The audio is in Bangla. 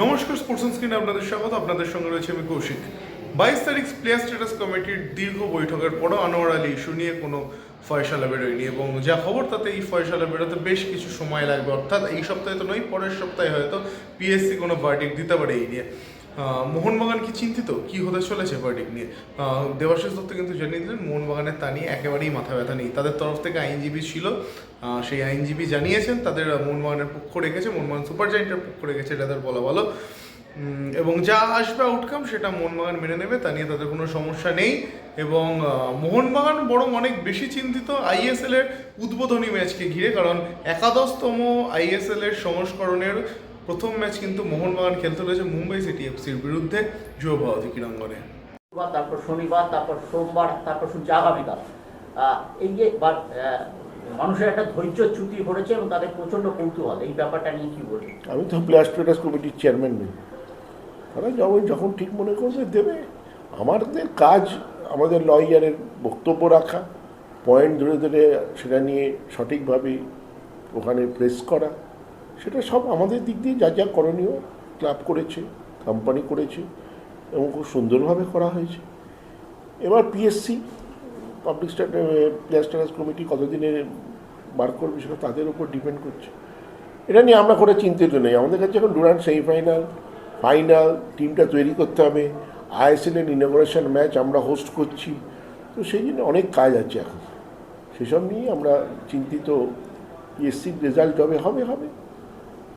নমস্কার স্পোর্টস স্ক্রিনে আপনাদের স্বাগত। আপনাদের সঙ্গে রয়েছে আমি কৌশিক। বাইশ তারিখ প্লেয়ার স্ট্যাটাস কমিটির দীর্ঘ বৈঠকের পরও আনোয়ার আলী ইস্যু নিয়ে কোনো ফয়সালা বেরোয়নি এবং যা খবর, তাতে এই ফয়সালা বেরোতে বেশ কিছু সময় লাগবে। অর্থাৎ এই সপ্তাহে তো নয়, পরের সপ্তাহে হয়তো পিএসসি কোনো ভার্ডিক দিতে পারে এই নিয়ে। মোহনবাগান কি চিন্তিত? কি হতে চলেছে ভার্ডিক নিয়ে? দেবাশিস দত্ত কিন্তু জানিয়ে দিলেন মোহনবাগানের তা নিয়ে একেবারেই মাথা ব্যথা নেই। তাদের তরফ থেকে আইনজীবী ছিল সেই আইনজীবী জানিয়েছেন, তাদের মোহনবাগানের পক্ষ রেখেছে, মোহনবাগান সুপার জায়েন্টের পক্ষ রেখেছে, এটা তাদের বলা ভালো। এবং যা আসবে আউটকাম সেটা মোহনবাগান মেনে নেবে, তা নিয়ে তাদের কোনো সমস্যা নেই। এবং মোহনবাগান বরং অনেক বেশি চিন্তিত আইএসএল এর উদ্বোধনী ম্যাচকে ঘিরে, কারণ একাদশতম আইএসএল এর সংস্করণের প্রথম ম্যাচ কিন্তু মোহনবাগান খেলতে রয়েছে মুম্বাই সিটি এফসির বিরুদ্ধে যুব ভারতী ক্রীড়াঙ্গনে। তারপর শনিবার তারপর সোমবার তারপর শুনছি আগামীকাল এই যে মানুষের একটা ধৈর্য চ্যুতি পড়েছে এবং তাদের প্রচণ্ড কৌতূহল। এই ব্যাপারটা নিয়ে কি বলবেন? আমি তো প্লেয়ার স্ট্যাটাস কমিটির চেয়ারম্যান নই। তারা যখন যখন ঠিক মনে করবে দেবে। আমাদের কাজ আমাদের লয়ারের বক্তব্য রাখা পয়েন্ট ধরে ধরে সেটা নিয়ে সঠিকভাবে ওখানে প্রেস করা। সেটা সব আমাদের দিক দিয়ে যা যা করণীয় ক্লাব করেছে কোম্পানি করেছে এবং খুব সুন্দরভাবে করা হয়েছে। এবার PSC public player status committee কতদিনে বার করবে সেটা তাদের উপর ডিপেন্ড করছে। এটা নিয়ে আমরা করে চিন্তিত নেই। আমাদের কাছে এখন ডুরান্ট সেমিফাইনাল ফাইনাল টিমটা তৈরি করতে হবে। আইএসএল এর ইনগ্রেশন ম্যাচ আমরা হোস্ট করছি। তো সেই জন্য অনেক কাজ আছে এখন। সেসব নিয়ে আমরা চিন্তিত। পিএসসির রেজাল্ট হবে হবে হবে।